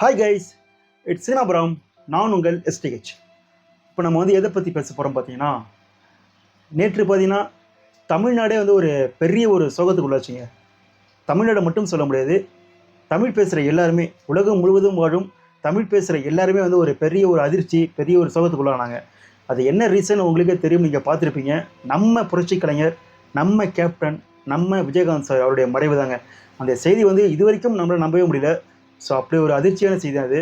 Hi guys it's Seenapuram நான் உங்கள் எஸ்டிஹெச் இப்போ நம்ம வந்து எதை பற்றி பேச போகிறோம் பார்த்தீங்கன்னா நேற்று பார்த்தீங்கன்னா தமிழ்நாடே வந்து ஒரு பெரிய ஒரு சோகத்துக்குள்ளாச்சுங்க தமிழ்நாடு மட்டும் சொல்ல முடியாது. தமிழ் பேசுகிற எல்லாருமே உலகம் முழுவதும் வாழும் தமிழ் பேசுகிற எல்லாருமே வந்து ஒரு பெரிய ஒரு அதிர்ச்சி பெரிய ஒரு சோகத்துக்குள்ளானாங்க அது என்ன ரீசன் உங்களுக்கே தெரியும் நீங்கள் பார்த்துருப்பீங்க. நம்ம புரட்சி கலைஞர் நம்ம கேப்டன் நம்ம விஜயகாந்த் சார் அவருடைய மறைவு தாங்க அந்த செய்தி வந்து இது வரைக்கும் நம்மளால் நம்பவே முடியல. ஸோ அப்படி ஒரு அதிர்ச்சியான செய்தி அது.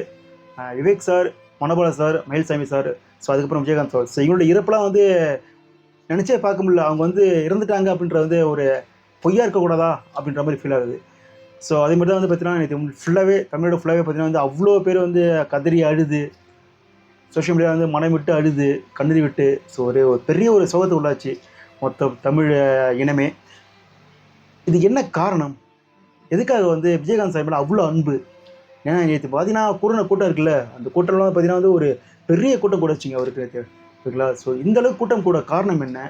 Vivek sir Manobala sir Mayilsamy sir so அதுக்கப்புறம் விஜயகாந்த் சார் ஸோ இவங்களோட இறப்பெல்லாம் வந்து நினச்சே பார்க்க முடியல. அவங்க வந்து இறந்துட்டாங்க அப்படின்ற வந்து ஒரு பொய்யா இருக்கக்கூடாதா அப்படின்ற மாதிரி ஃபீல் ஆகுது. ஸோ அதே மாதிரி தான் வந்து பார்த்தீங்கன்னா ஃபுல்லாகவே தமிழோட ஃபுல்லாகவே பார்த்தீங்கன்னா வந்து அவ்வளோ பேர் வந்து கதறி அழுது. சோஷியல் மீடியாவில் வந்து மனம் விட்டு அழுது கண்ணீர் விட்டு. ஸோ ஒரு ஒரு பெரிய ஒரு சோகத்தை உள்ளாச்சு மொத்த தமிழ் இனமே. இது என்ன காரணம்? எதுக்காக வந்து விஜயகாந்த் சார் மேலே அவ்வளோ அன்பு? ஏன்னா நேற்று பார்த்தீங்கன்னா கூட்டின கூட்டம் இருக்குல்ல அந்த கூட்டம்லாம் பார்த்தீங்கன்னா வந்து ஒரு பெரிய கூட்டம் கூட வச்சுங்க அவருக்கு ஓகேங்களா? ஸோ இந்த அளவுக்கு கூட்டம் கூட காரணம் என்ன?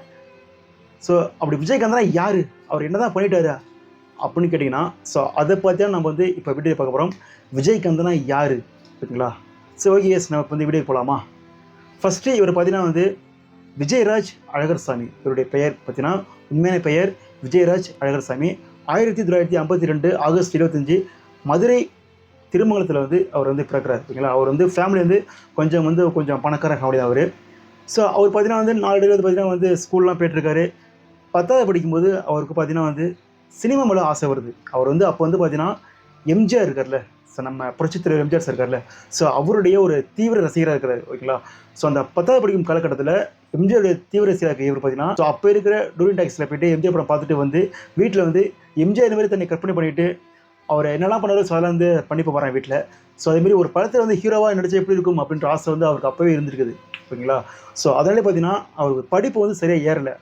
ஸோ அப்படி விஜயகாந்த்னா யார்? அவர் என்ன தான் பண்ணிட்டாரு? அப்படின்னு கேட்டிங்கன்னா ஸோ அதை பார்த்தா நம்ம வந்து இப்போ வீடியோ பார்க்க போகிறோம் விஜயகாந்த்னா யார்? ஓகேங்களா? ஸோ ஓகே எஸ் நம்ம இப்போ வந்து வீடியோ போகலாமா ஃபஸ்ட்டு இவர் பார்த்தீங்கன்னா வந்து விஜயராஜ் அழகர் சாமி இவருடைய பெயர் பார்த்தீங்கன்னா உண்மையான பெயர் விஜயராஜ் அழகர் சாமி ஆயிரத்தி தொள்ளாயிரத்தி ஐம்பத்தி ரெண்டு ஆகஸ்ட் இருபத்தஞ்சி மதுரை திருமங்கலத்தில் வந்து அவர் வந்து பிறக்கிறார் ஓகேங்களா அவர் வந்து ஃபேமிலி வந்து கொஞ்சம் வந்து கொஞ்சம் பணக்கார ஃபேமிலி தான் அவர். ஸோ அவர் பார்த்தீங்கன்னா வந்து நாலு வந்து பார்த்தீங்கன்னா வந்து ஸ்கூல்லாம் போயிட்டுருக்காரு. பத்தாவது படிக்கும்போது அவருக்கு பார்த்தீங்கன்னா வந்து சினிமா மேலே ஆசை வருது. அவர் வந்து அப்போ வந்து பார்த்தீங்கன்னா எம்ஜிஆர் இருக்கார்ல ஸோ நம்ம புரட்சித் தலைவர் எம்ஜிஆர் சார் இருக்கார்ல ஸோ அவருடைய ஒரு தீவிர ரசிகராக இருக்கிறார் ஓகேங்களா? ஸோ அந்த பத்தாவது படிக்கும் காலகட்டத்தில் எம்ஜிஆருடைய தீவிர ரசிகராக இருக்க இவர் பார்த்தீங்கன்னா ஸோ அப்போ இருக்கிற டூரிங் டாக்ஸில் போயிட்டு எம்ஜிஆர் படம் பார்த்துட்டு வந்து வீட்டில் வந்து எம்ஜிஆர் இந்த மாதிரி தன்னை கற்பனை பண்ணிவிட்டு அவர் என்னெல்லாம் பண்ணாலும் ஸோ அதெல்லாம் வந்து பண்ணி போகிறேன் வீட்டில் ஸோ அதேமாரி ஒரு படத்தில் வந்து ஹீரோவாக நடிச்சா எப்படி இருக்கும் அப்படின்ற ஆசை வந்து அவருக்கு அப்போவே இருந்திருக்குது. ஓகேங்களா ஸோ அதனாலே பார்த்தீங்கன்னா அவருக்கு படிப்பு வந்து சரியாக ஏறலை.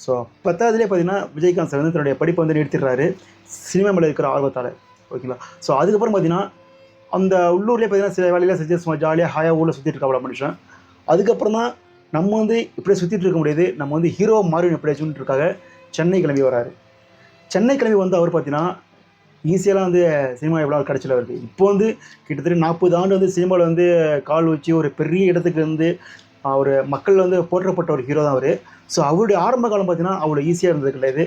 ஸோ பத்தாவதுலேயே பார்த்தீங்கன்னா விஜயகாந்த் சார் வந்து தன்னுடைய படிப்பை வந்து நிறுத்திடுறாரு. சினிமா மேலே இருக்கிற ஆர்வத்தால். ஓகேங்களா? ஸோ அதுக்கப்புறம் பார்த்தீங்கன்னா அந்த உள்ளூர்லேயே பார்த்தீங்கன்னா சில வேலையெல்லாம் செஞ்சு சும்மா ஜாலியாக ஹாயாக ஊரில் சுற்றிட்டு இருக்காப்ல மனுஷன். அதுக்கப்புறம் தான் நம்ம வந்து இப்படியே சுற்றிட்டு இருக்க முடியாது. நம்ம வந்து ஹீரோ மாறி எப்படியாச்சும் இருக்காங்க சென்னை கிளம்பி வராரு. சென்னை கிளம்பி வந்து அவர் பார்த்தீங்கன்னா ஈஸியெல்லாம் வந்து சினிமா எவ்வளோ கிடச்சல அவருக்கு இப்போ வந்து கிட்டத்தட்ட நாற்பது ஆண்டு வந்து சினிமாவில் வந்து கால் வச்சு ஒரு பெரிய இடத்துக்கு வந்து அவர் மக்கள் வந்து போற்றப்பட்ட ஒரு ஹீரோ தான் அவர். ஸோ அவருடைய ஆரம்ப காலம் பார்த்தீங்கன்னா அவ்வளோ ஈஸியாக இருந்தது கிடையாது.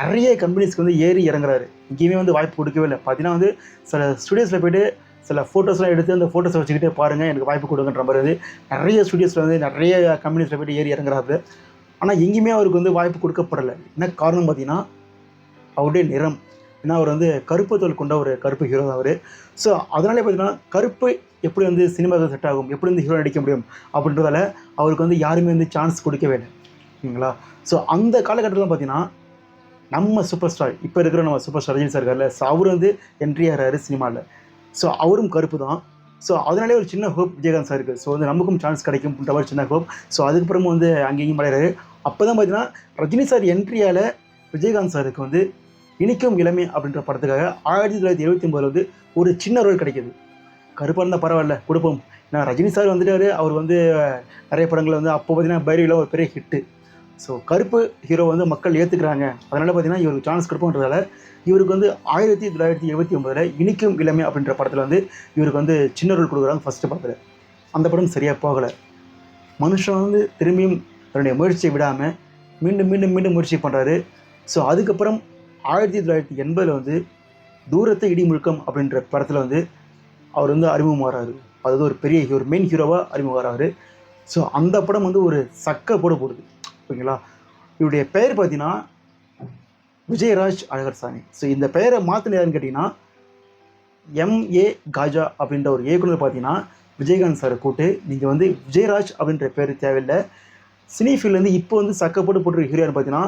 நிறைய கம்பெனிஸ்க்கு வந்து ஏறி இறங்குறாரு. இங்கேயுமே வந்து வாய்ப்பு கொடுக்கவே இல்லை. பார்த்தீங்கன்னா வந்து சில ஸ்டுடியோஸில் போய்ட்டு சில ஃபோட்டோஸ்லாம் எடுத்து அந்த ஃபோட்டோஸை வச்சுக்கிட்டே பாருங்கள் எனக்கு வாய்ப்பு கொடுங்கன்ற மாதிரி வந்து நிறைய ஸ்டுடியோஸில் வந்து நிறைய கம்பெனிஸில் போயிட்டு ஏறி இறங்குறாரு. ஆனால் எங்கேயுமே அவருக்கு வந்து வாய்ப்பு கொடுக்கப்படலை. என்ன காரணம் பார்த்தீங்கன்னா அவருடைய நிறம். ஏன்னா அவர் வந்து கருப்பு தோல் கொண்ட ஒரு கருப்பு ஹீரோ தான் அவர். ஸோ அதனாலே பார்த்தீங்கன்னா கருப்பு எப்படி வந்து சினிமாவுக்கு செட் ஆகும் எப்படி வந்து ஹீரோ நடிக்க முடியும் அப்படின்றதால அவருக்கு வந்து யாருமே வந்து சான்ஸ் கொடுக்கவே இல்லை. ஓகேங்களா ஸோ அந்த காலகட்டத்தில் பார்த்தீங்கன்னா நம்ம சூப்பர் ஸ்டார் இப்போ இருக்கிற நம்ம சூப்பர் ஸ்டார் ரஜினி சார் இருக்கார்ல ஸோ அவர் வந்து என்ட்ரி ஆகிறாரு சினிமாவில் ஸோ அவரும் கருப்பு தான். ஸோ அதனாலே ஒரு சின்ன ஹோப் விஜயகாந்த் சார் இருக்குது ஸோ வந்து நமக்கும் சான்ஸ் கிடைக்கும் மாதிரி சின்ன ஹோப் ஸோ அதுக்கப்புறமும் வந்து அங்கேயும் மலையிறாரு அப்போ தான் பார்த்தீங்கன்னா ரஜினி சார் என்ட்ரியால் விஜயகாந்த் சாருக்கு வந்து இனிக்கும் இளமை அப்படின்ற படத்துக்காக ஆயிரத்தி தொள்ளாயிரத்தி எழுபத்தி ஒம்பதுல வந்து ஒரு சின்ன ரோல் கிடைக்கிது. கருப்பாக இருந்தால் பரவாயில்ல கொடுப்போம். ஏன்னா ரஜினி சார் வந்துட்டாரு அவர் வந்து நிறைய படங்கள் வந்து அப்போ பார்த்தீங்கன்னா பைரியில் ஒரு பெரிய ஹிட்டு ஸோ கருப்பு ஹீரோ வந்து மக்கள் ஏற்றுக்கிறாங்க அதனால் பார்த்தீங்கன்னா இவருக்கு சான்ஸ் கொடுப்போன்றதால இவருக்கு வந்து ஆயிரத்தி தொள்ளாயிரத்தி எழுபத்தி ஒம்பதில் இனிக்கும் இளமை அப்படின்ற படத்தில் வந்து இவருக்கு வந்து சின்ன ரோல் கொடுக்குறாங்க ஃபஸ்ட்டு படத்தில். அந்த படம் சரியாக போகலை. மனுஷன் வந்து திரும்பியும் தன்னுடைய முயற்சியை விடாமல் மீண்டும் மீண்டும் மீண்டும் முயற்சி பண்ணுறாரு ஸோ அதுக்கப்புறம் ஆயிரத்தி தொள்ளாயிரத்தி எண்பதில் வந்து தூரத்தை இடி முழுக்கம் அப்படின்ற படத்தில் வந்து அவர் வந்து அறிமுகமாகறாரு அதாவது ஒரு பெரிய ஒரு மெயின் ஹீரோவாக அறிமுகமாகறாரு ஸோ அந்த படம் வந்து ஒரு சக்க போட போடுது ஓகேங்களா? இவருடைய பெயர் பார்த்தீங்கன்னா விஜயராஜ் அழகர்சாமி. ஸோ இந்த பெயரை மாற்றின யாருன்னு கேட்டிங்கன்னா எம்ஏ காஜா அப்படின்ற ஒரு இயக்குனர் பார்த்தீங்கன்னா விஜயகாந்த் சாரை கூட்டு நீங்கள் வந்து விஜயராஜ் அப்படின்ற பேர் தேவையில்லை. சினி ஃபீல்ட்லேருந்து இப்போ வந்து சக்கப்போட்டு போட்டுருக்க ஹீரோன்னு பார்த்தீங்கன்னா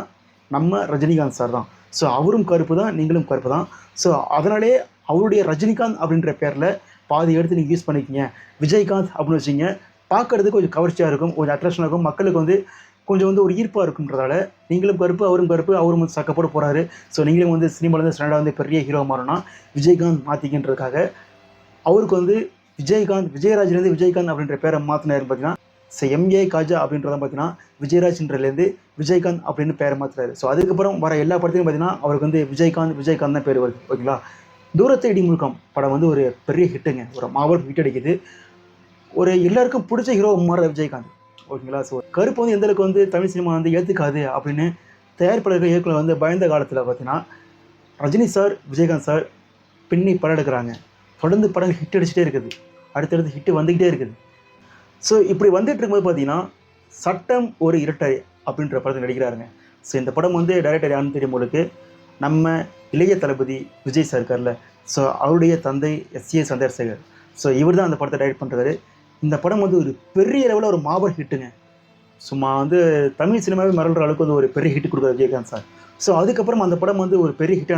நம்ம ரஜினிகாந்த் சார் தான். ஸோ அவரும் கருப்பு தான் நீங்களும் கருப்பு தான் ஸோ அதனாலே அவருடைய ரஜினிகாந்த் அப்படின்ற பேரில் பாதி எடுத்து நீங்கள் யூஸ் பண்ணிக்கிங்க. விஜயகாந்த் அப்படின்னு வச்சிங்க பார்க்கறதுக்கு கொஞ்சம் கவர்ச்சியாக இருக்கும் கொஞ்சம் அட்ராக்ஷனாக இருக்கும். மக்களுக்கு வந்து கொஞ்சம் வந்து ஒரு ஈர்ப்பாக இருக்குன்றதால நீங்களும் கருப்பு அவரும் கருப்பு அவரும் வந்து சக்கப்போட போகிறாரு ஸோ நீங்களும் வந்து சினிமாவிலேருந்து ஸ்டாண்டாக வந்து பெரிய ஹீரோ மாறணும்னா விஜயகாந்த் மாற்றிக்கின்றதுக்காக அவருக்கு வந்து விஜயகாந்த் விஜயராஜ்லேருந்து விஜயகாந்த் அப்படின்ற பேரை மாற்றினார் பார்த்தீங்கன்னா ஸோ எம்ஏ காஜா அப்படின்றத பார்த்தீங்கன்னா விஜயராஜ்ன்றதுலேருந்து விஜயகாந்த் அப்படின்னு பேரை மாற்றுறாரு ஸோ அதுக்கப்புறம் வர எல்லா படத்துலையும் பார்த்தீங்கன்னா அவருக்கு வந்து விஜயகாந்த் விஜயகாந்த் தான் பேர் வருது. ஓகேங்களா தூரத்தை இடி முழுக்கம் படம் வந்து ஒரு பெரிய ஹிட்டுங்க. ஒரு மாபெரும் ஹிட் அடிக்குது. ஒரு எல்லாருக்கும் பிடிச்ச ஹீரோ மாறுற விஜயகாந்த். ஓகேங்களா ஸோ கருப்பு வந்து எந்தளவுக்கு வந்து தமிழ் சினிமா வந்து ஏற்றுக்காது அப்படின்னு தயாரிப்பாளர்கள் இயக்குனர் வந்து பயந்த காலத்தில் பார்த்தீங்கன்னா ரஜினி சார் விஜயகாந்த் சார் பின்னி படம் எடுக்கிறாங்க. தொடர்ந்து படங்கள் ஹிட் அடிச்சுட்டே இருக்குது. அடுத்தடுத்து ஹிட்டு வந்துக்கிட்டே இருக்குது. ஸோ இப்படி வந்துட்டு இருக்கும்போது பார்த்தீங்கன்னா சட்டம் ஒரு இரட்டை அப்படின்ற படத்தில் நடிக்கிறாருங்க. ஸோ இந்த படம் வந்து டைரக்டர் யாருன்னு தெரியும் உங்களுக்கு? நம்ம இளைய தளபதி விஜய் சார் இருக்கார்ல. ஸோ அவருடைய தந்தை எஸ்ஏ சந்திரசேகர். ஸோ இவர் தான் அந்த படத்தை டைரக்ட் பண்ணுறாரு இந்த படம் வந்து ஒரு பெரிய லெவலில் ஒரு மாபர் ஹிட்டுங்க சும்மா வந்து தமிழ் சினிமாவே மறல்ற அளவுக்கு வந்து ஒரு பெரிய ஹிட் கொடுக்குறாரு விஜயகாந்த் சார் ஸோ அதுக்கப்புறம் அந்த படம் வந்து ஒரு பெரிய hit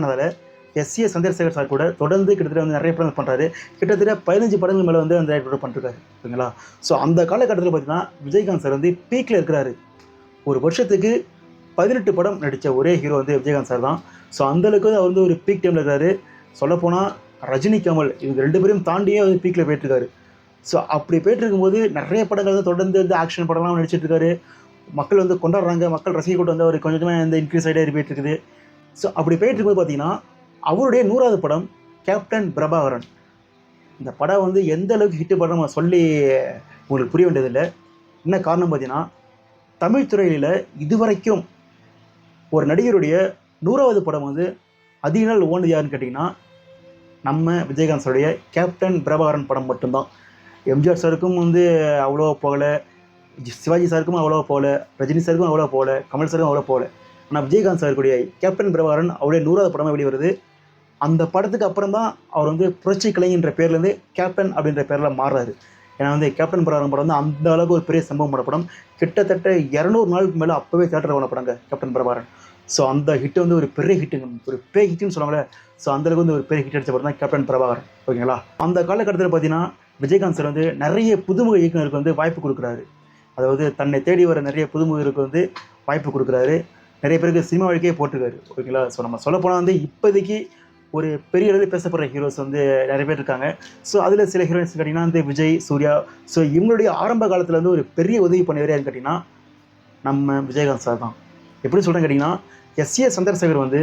S A Chandrasekhar sir கூட தொடர்ந்து கிட்டத்தட்ட வந்து நிறைய படங்கள் பண்ணுறாரு கிட்டத்தட்ட பதினஞ்சு படங்கள் மேலே வந்து அந்த டைரக்டர் பண்ணிருக்காரு ஓகேங்களா ஸோ அந்த காலகட்டத்தில் பார்த்தீங்கன்னா விஜயகாந்த் சார் வந்து பீக்கில் இருக்கிறாரு. ஒரு வருஷத்துக்கு பதினெட்டு படம் நடித்த ஒரே ஹீரோ வந்து விஜயகாந்த் சார் தான். ஸோ அந்தளவுக்கு அவர் வந்து ஒரு பீக் டைமில் இருக்கிறாரு. சொல்லப்போனால் ரஜினி கமல் இவங்க ரெண்டு பேரையும் தாண்டியே வந்து பீக்கில் போயிட்டுருக்காரு. ஸோ அப்படி போயிட்டு இருக்கும்போது நிறைய படங்கள் வந்து தொடர்ந்து வந்து ஆக்ஷன் படம்லாம் நடிச்சிட்ருக்காரு மக்கள் வந்து கொண்டாடுறாங்க. மக்கள் ரசிகை கூட்டம் வந்து அவர் கொஞ்சம் கொஞ்சமாக இந்த இன்க்ரீஸ் ஆகிட்டே போயிட்டு இருக்குது ஸோ அப்படி போயிட்டு இருக்கும்போது பார்த்தீங்கன்னா அவருடைய நூறாவது படம் கேப்டன் பிரபாகரன். இந்த படம் வந்து எந்த அளவுக்கு ஹிட் படம் நம்ம சொல்லி உங்களுக்கு புரிய வேண்டியதில்லை. என்ன காரணம் பார்த்தீங்கன்னா தமிழ் துறையில் இதுவரைக்கும் ஒரு நடிகருடைய நூறாவது படம் வந்து அதிக நாள் ஓனது யாருன்னு கேட்டிங்கன்னா நம்ம விஜயகாந்த் கேப்டன் பிரபாகரன் படம் மட்டும்தான். எம்ஜிஆர் சாருக்கும் வந்து அவ்வளோ போகலை சிவாஜி சாருக்கும் அவ்வளோ போகல ரஜினி சாருக்கும் அவ்வளோ போகல கமல் சாருக்கும் அவ்வளோ போகல. ஆனால் விஜயகாந்த் சாருக்குடைய கேப்டன் பிரபாகரன் அவருடைய நூறாவது படமாக வெளிவருது. அந்த படத்துக்கு அப்புறம் தான் அவர் வந்து புரட்சி கலைஞன்ற பேர்லேருந்து கேப்டன் அப்படின்ற பேரில் மாறுறாரு. ஏன்னா வந்து கேப்டன் பிரபாகரன் படம் வந்து அந்த அளவுக்கு ஒரு பெரிய சம்பவம் பண்ண படம். கிட்டத்தட்ட இரநூறு நாளுக்கு மேலே அப்போவே தேட்டரில் பண்ண படங்க கேப்டன் பரவாரன் ஸோ அந்த ஹிட் வந்து ஒரு பெரிய ஹிட்டுங்க ஒரு பெரிய ஹிட்னு சொல்லுவாங்களே ஸோ அந்தளவுக்கு வந்து ஒரு பெரிய ஹிட் அடிச்ச படம் தான் கேப்டன் பிரபாகர் ஓகேங்களா? அந்த காலகட்டத்தில் பார்த்தீங்கன்னா விஜயகாந்த் சார் வந்து நிறைய புதுமுக இயக்குனருக்கு வந்து வாய்ப்பு கொடுக்குறாரு. அதாவது தன்னை தேடி வர நிறைய புதுமுகருக்கு வந்து வாய்ப்பு கொடுக்குறாரு. நிறைய பேருக்கு சினிமா வழிக்கே போட்டிருக்காரு. ஓகேங்களா? ஸோ நம்ம சொல்ல போனால் வந்து இப்போதைக்கு ஒரு பெரிய அளவில் பேசப்படுற ஹீரோஸ் வந்து நிறைய பேர் இருக்காங்க. ஸோ அதில் சில ஹீரோயின்ஸ் கேட்டிங்கன்னா வந்து விஜய் சூர்யா. ஸோ இவங்களுடைய ஆரம்ப காலத்தில் வந்து ஒரு பெரிய உதவி பண்ணவர் யாருன்னு கேட்டிங்கன்னா நம்ம விஜயகாந்த் சார் தான். எப்படி சொல்கிறேன்னு கேட்டிங்கன்னா எஸ்ஏ சந்திரசேகர் வந்து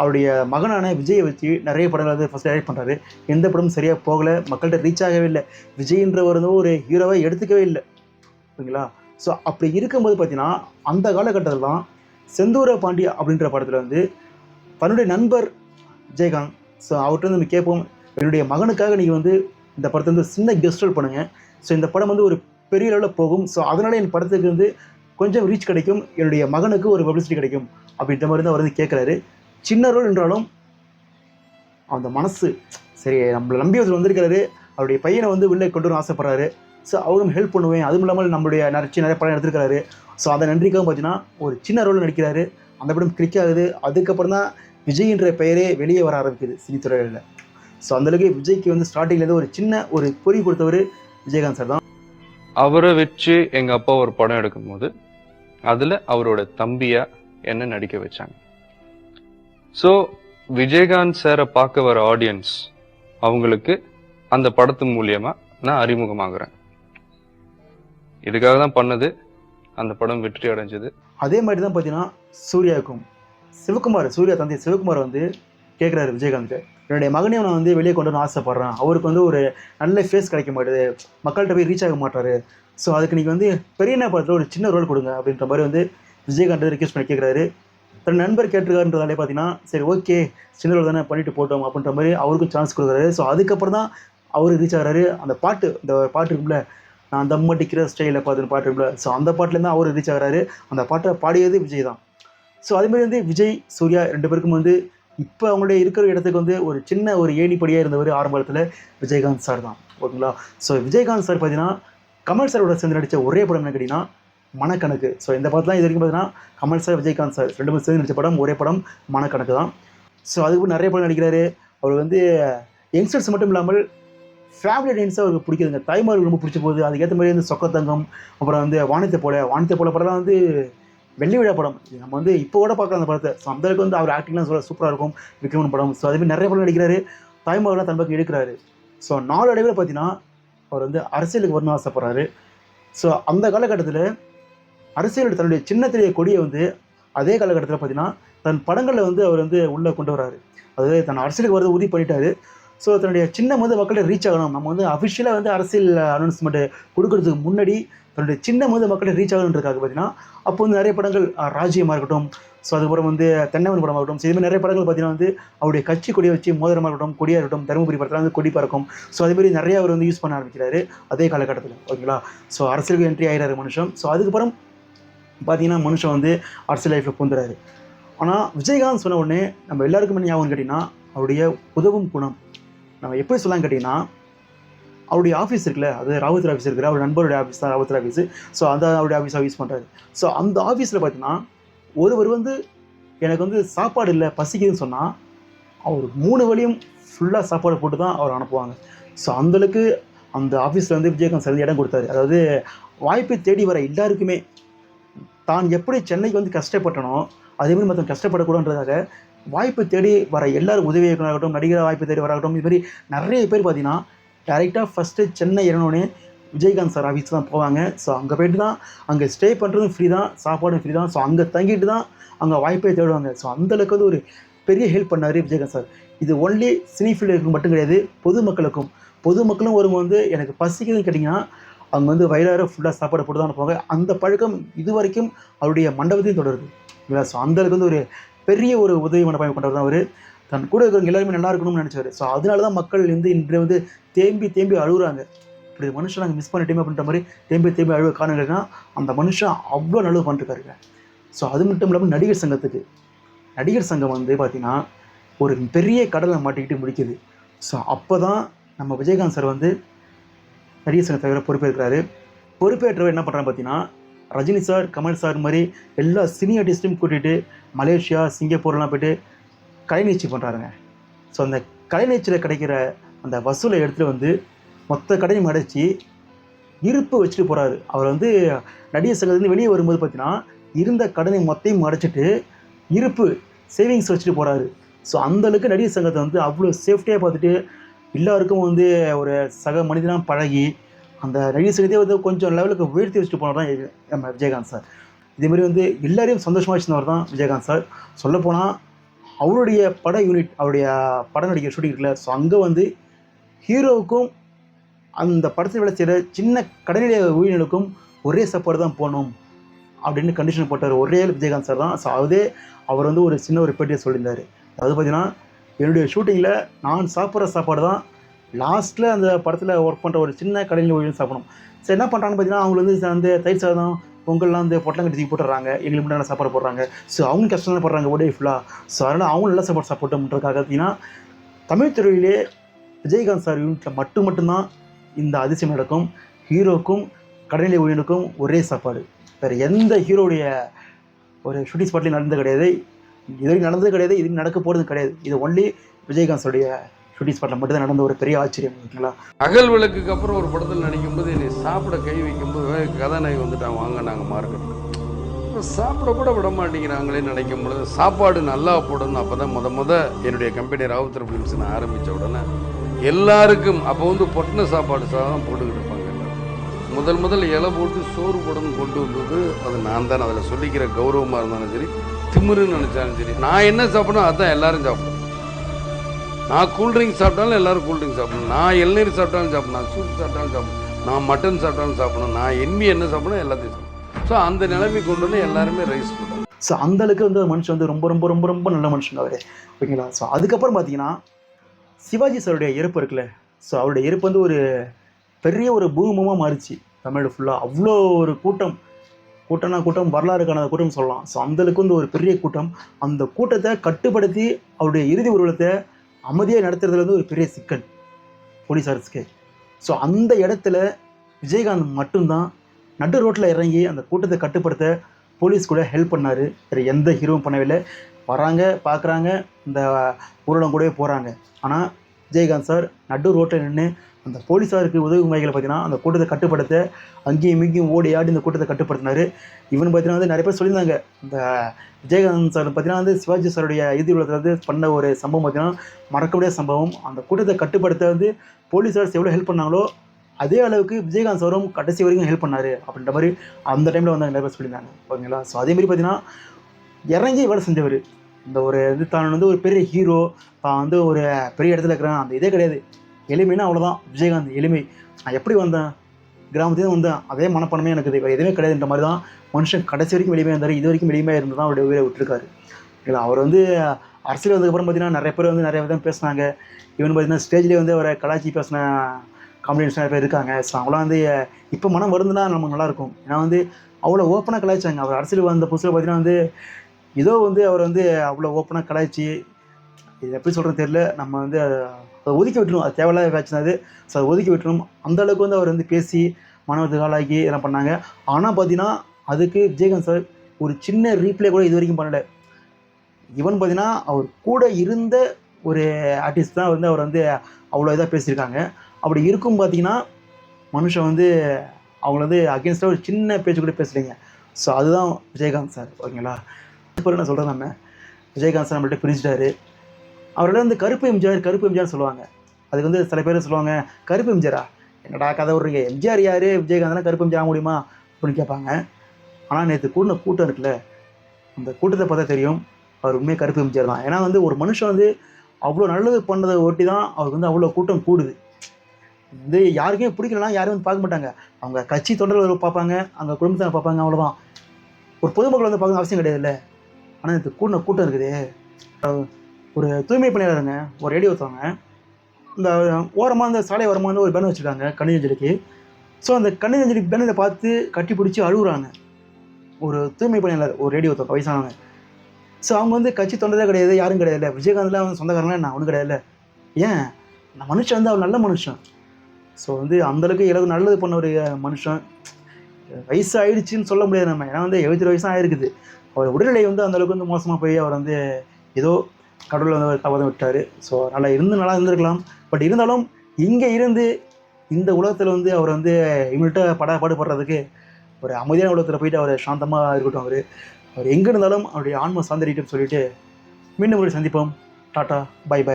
அவருடைய மகனான விஜயை வச்சு நிறைய படங்கள் வந்து ஃபஸ்ட் டைரக்ட் பண்ணுறாரு எந்த படமும் சரியாக போகலை மக்கள்கிட்ட ரீச் ஆகவே இல்லை. விஜய்ன்றவர் வந்து ஒரு ஹீரோவை எடுத்துக்கவே இல்லை. ஓகேங்களா ஸோ அப்படி இருக்கும்போது பார்த்தீங்கன்னா அந்த காலகட்டத்தில் தான் செந்தூர பாண்டி அப்படின்ற படத்தில் வந்து தன்னுடைய நண்பர் விஜயகாந்த். ஸோ அவர்கிட்ட வந்து நம்ம கேட்போம் என்னுடைய மகனுக்காக நீங்கள் வந்து இந்த படத்தை வந்து சின்ன கெஸ்ட் ரோல் பண்ணுங்கள் ஸோ இந்த படம் வந்து ஒரு பெரிய லெவலில் போகும். ஸோ அதனால் என் படத்துக்கு வந்து கொஞ்சம் ரீச் கிடைக்கும். என்னுடைய மகனுக்கு ஒரு பப்ளிசிட்டி கிடைக்கும் அப்படின்ற மாதிரி தான் அவர் வந்து கேட்குறாரு. சின்ன ரோல் என்றாலும் அந்த மனசு சரி நம்மளை நம்பி ஒருத்தர் வந்திருக்காரு அவருடைய பையனை வந்து உள்ளே கொண்டு வர ஆசைப்படுறாரு. ஸோ அவரும் ஹெல்ப் பண்ணுவேன். அதுவும் இல்லாமல் நம்மளுடைய நிறைய நிறைய படம் எடுத்திருக்காரு ஸோ அதை நன்றிக்காக பார்த்தீங்கன்னா ஒரு சின்ன ரோல் நடிக்கிறாரு. அந்த படம் கிளிக் ஆகுது. அதுக்கப்புறம் தான் விஜய்ன்ற பெயரே வெளியே வர ஆரம்பிக்குது சினித்துறையில் ஸோ அந்தளவுக்கு விஜய்க்கு வந்து ஸ்டார்டிங்லேருந்து ஒரு சின்ன ஒரு பொறி கொடுத்தவர் விஜயகாந்த் சார் தான். அவரை வச்சு எங்க அப்பா ஒரு படம் எடுக்கும்போது அதுல அவரோட தம்பியா என்ன நடிக்க வச்சாங்க. ஸோ விஜயகாந்த் சாரை பார்க்க வர ஆடியன்ஸ் அவங்களுக்கு அந்த படத்து மூலியமா நான் அறிமுகமாகுறேன். இதுக்காக தான் பண்ணது. அந்த படம் வெற்றி அடைஞ்சது. அதே மாதிரி தான் பார்த்தீங்கன்னா சூர்யாவுக்கும். சிவகுமார் சூர்யா தந்தை சிவகுமார் வந்து கேட்குறாரு விஜயகாந்த். என்னுடைய மகனையும் நான் வந்து வெளியே கொண்டு வந்து ஆசைப்பட்றேன். அவருக்கு வந்து ஒரு நல்ல ஃபேஸ் கிடைக்க மாட்டுது. மக்கள்கிட்ட போய் ரீச் ஆக மாட்டாரு. ஸோ அதுக்கு நீங்கள் வந்து பெரியண்ணா படத்தில் ஒரு சின்ன ரோல் கொடுங்க அப்படின்ற மாதிரி வந்து விஜயகாந்த் ரிக்வெஸ்ட் பண்ணி கேட்குறாரு தன் நண்பர் கேட்டிருக்காருன்றதாலே பார்த்தீங்கன்னா சரி ஓகே சின்ன ரோல் தானே பண்ணிட்டு போட்டோம் அப்படின்ற மாதிரி அவருக்கும் சான்ஸ் கொடுக்குறாரு. ஸோ அதுக்கப்புறம் தான் அவர் ரீச் ஆகிறாரு. அந்த பாட்டு இந்த பாட்டு இருக்கும்ல நான் தம் அடிக்கிற ஸ்டைலில் பார்த்து பாட்டு இருக்கும்ல. ஸோ அந்த பாட்டிலேருந்து அவர் ரீச் ஆகிறாரு. அந்த பாட்டை பாடியது விஜய் தான். ஸோ அதேமாதிரி வந்து விஜய் சூர்யா ரெண்டு பேருக்கும் வந்து இப்போ அவங்களுடைய இருக்கிற இடத்துக்கு வந்து ஒரு சின்ன ஒரு ஏணிப்படியாக இருந்தவர் ஆரம்ப காலத்தில் விஜயகாந்த் சார் தான். ஓகேங்களா? ஸோ விஜயகாந்த் சார் பார்த்தீங்கன்னா கமல் சாரோட சேர்ந்து நடித்த ஒரே படம் என்ன கேட்டிங்கன்னா மனக்கணக்கு. ஸோ இந்த படத்தில் இது வரைக்கும் பார்த்தீங்கன்னா கமல் சார் விஜயகாந்த் சார் ரெண்டு பேரும் சேர்ந்து நடித்த படம் ஒரே படம் மனக்கணக்கு தான். ஸோ அதுக்கு நிறைய படம் நடிக்கிறாரு. அவர் வந்து யங்ஸ்டர்ஸ் மட்டும் இல்லாமல் ஃபேமிலி ஆடியன்ஸாக அவருக்கு பிடிக்குதுங்க. தாய்மார்களுக்கு ரொம்ப பிடிச்ச போகுது அதுக்கேற்ற மாதிரி வந்து சொக்கத்தங்கம் அப்புறம் வந்து வானத்தை போல வானத்தை போல படம்லாம் வந்து வெள்ளி விழா படம். நம்ம வந்து இப்போ கூட பார்க்கலாம் அந்த படத்தை. ஸோ அந்த அளவுக்கு வந்து அவர் ஆக்டிங்லாம் சொல்ல சூப்பராக இருக்கும். விக்ரமன் படம். ஸோ அதேமாதிரி நிறைய படம் நடிக்கிறாரு. தாய்மார்கள்லாம் தன் பக்கம் எடுக்கிறாரு. ஸோ நாளடைவில் பார்த்தீங்கன்னா அவர் வந்து அரசியலுக்கு வரணும்னு ஆசைப்படுறாரு. ஸோ அந்த காலகட்டத்தில் அரசியல் தன்னுடைய சின்ன கொடியை வந்து அதே காலகட்டத்தில் பார்த்தீங்கன்னா தன் படங்களில் வந்து அவர் வந்து உள்ளே கொண்டு வராரு அதாவது தன் அரசியலுக்கு வரது உறுதி பண்ணிட்டாரு. ஸோ தன்னுடைய சின்னம் வந்து மக்கள்கிட்ட ரீச் ஆகணும். நம்ம வந்து அஃபிஷியலாக வந்து அரசியல் அனௌன்ஸ்மெண்ட்டு கொடுக்கறதுக்கு முன்னாடி தன்னுடைய சின்ன முதல் மக்களை ரீச் ஆகணுன்றதுக்காக பார்த்தீங்கன்னா அப்போ வந்து நிறைய படங்கள் ராஜ்யமாக இருக்கட்டும் ஸோ அதுக்கப்புறம் வந்து தென்னவன் படமாக இருக்கட்டும் ஸோ இதுமாதிரி நிறைய படங்கள் பார்த்தீங்கன்னா வந்து அவருடைய கட்சி கொடியை வச்சு மோதிரமாக இருக்கட்டும் கொடியாக இருக்கட்டும் தருமபுரி படத்தில் வந்து கொடி பறக்கும். ஸோ அதேமாதிரி நிறைய அவர் வந்து யூஸ் பண்ண ஆரம்பிக்கிறாரு அதே காலகட்டத்தில் ஓகேங்களா? ஸோ அரசியலுக்கு என்ட்ரி ஆகிறாரு மனுஷன். ஸோ அதுக்கப்புறம் பார்த்தீங்கன்னா மனுஷன் வந்து அரசியல் லைஃப்பில் பூந்துறாரு ஆனால் விஜயகாந்த் சொன்ன உடனே நம்ம எல்லாருக்கும் ஞாபகம் கேட்டிங்கன்னா அவருடைய உதவும் குணம் நம்ம எப்படி சொல்லலாம் கேட்டிங்கன்னா அவருடைய ஆஃபீஸ் இருக்குல்ல அது ராவுத்தர் ஆஃபீஸ் இருக்கிற அவர் நண்பருடைய ஆஃபீஸ் தான் ராவத்தர் ஆஃபீஸ் ஸோ அந்த அவருடைய ஆஃபீஸாக யூஸ் பண்ணுறாரு ஸோ அந்த ஆஃபீஸில் பார்த்தீங்கன்னா ஒருவர் வந்து எனக்கு வந்து சாப்பாடு இல்லை பசிக்குதுன்னு சொன்னால் அவர் மூணு வழியும் ஃபுல்லாக சாப்பாடு போட்டு தான் அவர் அனுப்புவாங்க. ஸோ அந்தளவுக்கு அந்த ஆஃபீஸில் வந்து விஜயகாந்த் சிறந்த இடம் கொடுத்தாரு. அதாவது வாய்ப்பை தேடி வர எல்லாருக்குமே தான் எப்படி சென்னைக்கு வந்து கஷ்டப்பட்டனோ அதேமாதிரி மற்ற கஷ்டப்படக்கூடாதுன்றதாக வாய்ப்பு தேடி வர எல்லாரும் உதவி இயக்குனராகட்டும் நடிகர் வாய்ப்பு தேடி வராகட்டும் இது மாதிரி நிறைய பேர் பார்த்தீங்கன்னா டேரெக்டாக ஃபஸ்ட்டு சென்னை இறங்கினோடனே விஜயகாந்த் சார் ஆஃபீஸ் தான் போவாங்க. ஸோ அங்கே போயிட்டு தான் அங்கே ஸ்டே பண்ணுறதும் ஃப்ரீ தான் சாப்பாடும் ஃப்ரீ தான். ஸோ அங்கே தங்கிட்டு தான் அங்கே வாய்ப்பை தேடுவாங்க. ஸோ அந்தளவுக்கு வந்து ஒரு பெரிய ஹெல்ப் பண்ணார் விஜயகாந்த் சார் இது ஒன்லி சினி ஃபீல்டுக்கு மட்டும் கிடையாது பொதுமக்களுக்கும். பொதுமக்களும் வந்து எனக்கு பசிக்குதுன்னு கேட்டிங்கன்னா அவங்க வந்து வயிறார ஃபுல்லாக சாப்பாடு போட்டு தான் அனுப்புவாங்க. அந்த பழக்கம் இது வரைக்கும் அவருடைய மண்டபத்தையும் தொடருது. இல்லையா? ஸோ அந்தளவுக்கு வந்து ஒரு பெரிய ஒரு உதவி மண்டபம் கொண்டவர் தான் அவர். தன் கூட இருக்கிறவங்க எல்லாருமே நல்லா இருக்கணும்னு நினச்சாரு. ஸோ அதனால தான் மக்கள் வந்து இன்று வந்து தேம்பி தேம்பி அழுகுறாங்க. இப்படி ஒரு மனுஷன் நாங்கள் மிஸ் பண்ணிட்டோமே அப்படின்ற மாதிரி தேம்பி தேம்பி அழுவ காரணங்கள்னா அந்த மனுஷன் அவ்வளோ நல்லது பண்ணிருக்காருங்க ஸோ அது மட்டும் இல்லாமல் நடிகர் சங்கத்துக்கு. நடிகர் சங்கம் வந்து பார்த்திங்கன்னா ஒரு பெரிய கடலை மாட்டிக்கிட்டு முடிக்குது. ஸோ அப்போ தான் நம்ம விஜயகாந்த் சார் வந்து நடிகர் சங்க தலைவரை பொறுப்பேற்கிறாரு. பொறுப்பேற்றவர் என்ன பண்ணுறாங்க பார்த்தீங்கன்னா ரஜினி சார் கமல் சார் மாதிரி எல்லா சினி ஆர்டிஸ்ட்டையும் கூட்டிகிட்டு மலேசியா சிங்கப்பூர்லாம் போயிட்டு கலைநீச்சி பண்ணுறாருங்க ஸோ அந்த கலைநீச்சியில் கிடைக்கிற அந்த வசூலை எடுத்துகிட்டு வந்து மொத்த கடையும் அடைச்சி இருப்பு வச்சுட்டு போகிறாரு அவர் வந்து நடிகர் சங்கத்துலேருந்து வெளியே வரும்போது பார்த்தீங்கன்னா இருந்த கடனை மொத்தையும் அடைச்சிட்டு இருப்பு சேவிங்ஸ் வச்சுட்டு போகிறாரு ஸோ அந்தளவுக்கு நடிகர் சங்கத்தை வந்து அவ்வளோ சேஃப்டியாக பார்த்துட்டு எல்லாருக்கும் வந்து ஒரு சக மனிதனாக பழகி அந்த நடிகர் சங்கத்தையே வந்து கொஞ்சம் லெவலுக்கு உயர்த்தி வச்சுட்டு போனவர் தான் நம்ம விஜயகாந்த் சார். இதேமாரி வந்து எல்லாரையும் சந்தோஷமாக வச்சுருந்தவர் தான் விஜயகாந்த் சார். சொல்லப்போனால் அவருடைய பட யூனிட் அவருடைய பட நடிகர் ஷூட்டிங் இருக்குல்ல ஸோ அங்கே வந்து ஹீரோவுக்கும் அந்த படத்தில் வேலை செய்கிற சின்ன கடைநிலை ஊழியர்களுக்கும் ஒரே சாப்பாடு தான் போகணும் அப்படின்னு கண்டிஷன் போட்டார். ஒரே ஆள் விஜயகாந்த் சார் தான். ஸோ அதே அவர் வந்து ஒரு சின்ன ஒரு பேட்டியை சொல்லியிருந்தார். அது பார்த்தீங்கன்னா என்னுடைய ஷூட்டிங்கில் நான் சாப்பிட்ற சாப்பாடு தான் லாஸ்ட்டில் அந்த படத்தில் ஒர்க் பண்ணுற ஒரு சின்ன கடையில் ஊழியர் சாப்பிடணும். ஸோ என்ன பண்ணுறாங்கன்னு பார்த்தீங்கன்னா அவங்களுக்கு வந்து அந்த தயிர் சாதம் பொங்கல்லாம் வந்து பொட்டலங்கட்டி தூக்கி போட்டுறாங்க. எங்களுக்கு மட்டும் நல்லா சாப்பாடு போடுறாங்க. ஸோ அவங்க கஷ்டம் போடுறாங்க ஒடே ஃபுல்லாக ஸோ அதனால் அவங்க நல்ல சாப்பாடு சாப்பிட்டோம்ன்றதுக்காக பார்த்தீங்கன்னா தமிழ் துறையிலே விஜயகாந்த் சார் யூனிட்டில் மட்டும் மட்டும்தான் இந்த அதிசயம் நடக்கும். ஹீரோக்கும் கடநிலை ஊழியனுக்கும் ஒரே சாப்பாடு. வேறு எந்த ஹீரோடைய ஒரு ஷூட்டிங் ஸ்பாட்லேயும் நடந்தது கிடையாது. இது வரைக்கும் நடந்தது கிடையாது இது நடக்க போகிறது கிடையாது. இது ஒன்லி விஜயகாந்தோடைய ஷூட்டிங் ஸ்பாட்டில் மட்டும்தான் நடந்த ஒரு பெரிய ஆச்சரியம் ஓகேங்களா? அகல் விளக்குக்கு அப்புறம் ஒரு படத்தில் நடிக்கும்போது என்னை சாப்பிட கை வைக்கும்போது "ஏய், கதாநாயகி வந்துட்டான் வாங்க நாங்கள் மார்க்கெட்டில் சாப்பிட கூட விட மாட்டேங்கிறாங்களே நினைக்கும் பொழுது சாப்பாடு நல்லா போடணும். அப்போ தான் முத முத என்னுடைய கம்பெனி ராவுத்தர் ஃபிலிம்ஸ் நான் ஆரம்பித்த உடனே எல்லாருக்கும் அப்போ வந்து பொட்டின சாப்பாடு சாதம் போட்டுக்கிட்டு இருப்பாங்க. முதல் முதல் இலை போட்டு சோறு போடணும் கொண்டு வந்தது அது நான் தான். அதில் சொல்லிக்கிற கௌரவமாக இருந்தாலும் சரி திமிருன்னு நினச்சாலும் சரி நான் என்ன சாப்பிடணும் அதுதான் எல்லாரும் சாப்பிடும் நான் கூல்ட்ரிங்க் சாப்பிட்டாலும் எல்லாரும் கூல்ட்ரிங்க் சாப்பிடணும். நான் இளநீர் சாப்பிட்டாலும் சாப்பிடணும். நான் சூப் சாப்பிட்டாலும் சாப்பிடணும். நான் மட்டன் சாப்பிட்டாலும் சாப்பிடணும். நான் என்வி என்ன சாப்பிடணும் எல்லாத்தையும் சாப்பிடணும். ஸோ அந்த நிலைமை கொண்டு வந்து எல்லாருமே ரைஸ் பண்ணுறாங்க ஸோ அந்தளவுக்கு வந்து மனுஷன் வந்து ரொம்ப ரொம்ப ரொம்ப ரொம்ப நல்ல மனுஷங்க அவர். ஓகேங்களா? ஸோ அதுக்கப்புறம் பார்த்தீங்கன்னா சிவாஜி சாருடைய இறப்பு இருக்குல்ல? ஸோ அவருடைய இறப்பு வந்து ஒரு பெரிய ஒரு பூமமாக மாறிச்சு. தமிழ் ஃபுல்லாக அவ்வளோ ஒரு கூட்டம். கூட்டம்னா கூட்டம் வரலாறு காணாத கூட்டம் சொல்லலாம் ஸோ அந்தளவுக்கு வந்து ஒரு பெரிய கூட்டம். அந்த கூட்டத்தை கட்டுப்படுத்தி அவருடைய இறுதி ஊர்வலத்தை அமைதியாக நடத்துறதுல வந்து ஒரு பெரிய சிக்கல் போலீஸார்ஸ்க்கு ஸோ அந்த இடத்துல விஜயகாந்த் மட்டும்தான் நடு ரோட்டில் இறங்கி அந்த கூட்டத்தை கட்டுப்படுத்த போலீஸ் கூட ஹெல்ப் பண்ணார். வேறு எந்த ஹீரோவும் பண்ணவில்லை வராங்க பார்க்குறாங்க இந்த ஊர்வலம் கூடவே போகிறாங்க ஆனால் விஜயகாந்த் சார் நடு ரோட்டில் நின்று அந்த போலீஸாருக்கு உதவி முறைகளை பார்த்தீங்கன்னா அந்த கூட்டத்தை கட்டுப்படுத்த அங்கேயும் இங்கேயும் ஓடி ஆடி இந்த கூட்டத்தை கட்டுப்படுத்தினார். இவன் பார்த்தீங்கன்னா வந்து நிறைய பேர் சொல்லியிருந்தாங்க. இந்த விஜயகாந்த் சார் பார்த்தீங்கன்னா வந்து சிவாஜி சாருடைய இறுதி உலகத்தில் வந்து பண்ண ஒரு சம்பவம் பார்த்தீங்கன்னா மறக்க முடியாத சம்பவம். அந்த கூட்டத்தை கட்டுப்படுத்த வந்து போலீஸார்ஸ் எவ்வளோ ஹெல்ப் பண்ணாங்களோ அதே அளவுக்கு விஜயகாந்த் சாரும் கடைசி வரைக்கும் ஹெல்ப் பண்ணார் அப்படின்ற மாதிரி அந்த டைமில் வந்து நிறைய பேர் சொல்லியிருந்தாங்க. ஓகேங்களா? ஸோ அதேமாரி பார்த்தீங்கன்னா இறங்கி வேலை செஞ்சவர். இந்த ஒரு இது தான் வந்து ஒரு பெரிய ஹீரோ தான் வந்து ஒரு பெரிய இடத்துல இருக்கிறான். அந்த இதே கிடையாது. எளிமைன்னா அவ்வளோதான் விஜயகாந்த் எளிமை. நான் எப்படி வந்தேன்? கிராமத்துலேருந்து வந்தேன் அதே மனப்பணமே எனக்கு இது. எதுவுமே கிடையாதுன்ற மாதிரி தான் மனுஷன் கடைசி வரைக்கும் வெளியே இருந்தார். இது வரைக்கும் வெளியுமே இருந்து தான் அவருடைய உயிரை விட்டுருக்காரு. இல்லை அவர் வந்து அரசியல் வந்ததுக்கப்புறம் பார்த்தீங்கன்னா நிறைய பேர் வந்து நிறைய விதம் பேசுனாங்க. இவன் பார்த்தீங்கன்னா ஸ்டேஜ்லேயே வந்து அவரை கலாச்சி பேசின காமெடியன்ஸ் நிறைய பேர் இருக்காங்க. ஸோ அவங்களாம் வந்து இப்போ மனம் வருதுன்னா நமக்கு நல்லாயிருக்கும் ஏன்னா வந்து அவ்வளோ ஓப்பனாக கலாய்ச்சாங்க. அவர் அரசியல் வந்த புதுசில் பார்த்தீங்கன்னா வந்து ஏதோ வந்து அவர் வந்து அவ்வளோ ஓப்பனாக கலாய்ச்சி இது எப்படி சொல்கிறது தெரியல. நம்ம வந்து அதை ஒதுக்கி விட்டுணும் அது தேவையில்லாத பேச்சினது ஸோ அதை ஒதுக்கி விட்டுணும் அந்த அளவுக்கு வந்து அவர் வந்து பேசி மாணவர்கள் ஆளாக்கி இதெல்லாம் பண்ணாங்க. ஆனால் பார்த்தீங்கன்னா அதுக்கு விஜயகாந்த் சார் ஒரு சின்ன ரீப்ளே கூட இது வரைக்கும் பண்ணலை. இவன் பார்த்தீங்கன்னா அவர் கூட இருந்த ஒரு ஆர்டிஸ்ட் தான் வந்து அவர் வந்து அவ்வளோ இதாக பேசியிருக்காங்க. அப்படி இருக்கும் பார்த்தீங்கன்னா மனுஷன் வந்து அவங்கள வந்து அகேன்ஸ்டாக ஒரு சின்ன பேச்சு கூட பேசலைங்க. ஸோ அதுதான் விஜயகாந்த் சார் ஓகேங்களா? இப்போ என்ன சொல்கிறேன் நம்ம. விஜயகாந்த் சார் நம்மள்ட்ட பிரிஞ்சிட்டாரு. அவரெல்லாம் வந்து கருப்பு எம்ஜிஆர் கருப்பு எம்ஜிஆர் சொல்லுவாங்க. அதுக்கு வந்து சில பேர் சொல்லுவாங்க கருப்பு எம்ஜிஆரா என்னடா கதை விட்றீங்க? எம்ஜிஆர் யார்? விஜயகாந்த்னா கருப்பு எம்ஜிஆர் முடியுமா? அப்படின்னு கேட்பாங்க. ஆனால் நேற்று கூட்டின கூட்டம் இருக்குல்ல அந்த கூட்டத்தை பார்த்தா தெரியும் அவர் உண்மையாக கருப்பு எம்ஜிஆர் தான். ஏன்னா வந்து ஒரு மனுஷன் வந்து அவ்வளோ நல்லது பண்ணதை ஒட்டி தான் அவருக்கு வந்து அவ்வளோ கூட்டம் கூடுது. வந்து யாருக்குமே பிடிக்கலனா யாரும் வந்து பார்க்க மாட்டாங்க. அவங்க கட்சி தொண்டர்கள் பார்ப்பாங்க அவங்க குடும்பத்தை பார்ப்பாங்க அவ்வளோதான் ஒரு பொதுமக்கள் வந்து பார்க்கணும் அவசியம் கிடையாதுல்ல. ஆனால் இது கூட்டின கூட்டம் இருக்குதே. ஒரு தூய்மை பணியாளருங்க ஒரு ரேடியோ ஒருத்தவங்க இந்த ஓரமாக அந்த சாலை ஓரமாக வந்து ஒரு பேனர் வச்சுருக்காங்க கணிதஞ்சலிக்கு ஸோ அந்த கணிதஞ்சலி பேனரை பார்த்து கட்டி பிடிச்சி அழுகுறாங்க. ஒரு தூய்மை பணியாளர் ஒரு ரேடியோ ஒருத்தவங்க வயசானவங்க. ஸோ அவங்க வந்து கட்சி தொண்டரே கிடையாது யாரும் கிடையாது. விஜயகாந்த்லாம் வந்து சொந்தக்காரங்களாம் நான் ஒன்றும் கிடையாது ஏன்? நான் மனுஷன் வந்து அவர் நல்ல மனுஷன். ஸோ வந்து அந்தளவுக்கு இளவு நல்லது பண்ண ஒரு மனுஷன். வயசு ஆயிடுச்சுன்னு சொல்ல முடியாது நம்ம. ஏன்னா வந்து எழுபத்தி வயசு ஆயிருக்குது. அவர் உடல்நிலை வந்து அந்தளவுக்கு வந்து மோசமாக போய் அவர் வந்து ஏதோ கடவுள் வந்து அவர் தவறு விட்டார். ஸோ நல்லா இருந்து நல்லா இருந்திருக்கலாம். பட் இருந்தாலும் இங்கே இருந்து இந்த உலகத்தில் வந்து அவர் வந்து இவங்கள்ட்ட பட பாடுபடுறதுக்கு ஒரு அமைதியான உலகத்தில் போயிட்டு அவர் சாந்தமாக இருக்கட்டும் அவர். அவர் எங்கே இருந்தாலும் அவருடைய ஆன்ம சாந்தரிட்டும் சொல்லிட்டு மீண்டும் ஒரு சந்திப்போம். Tata bye by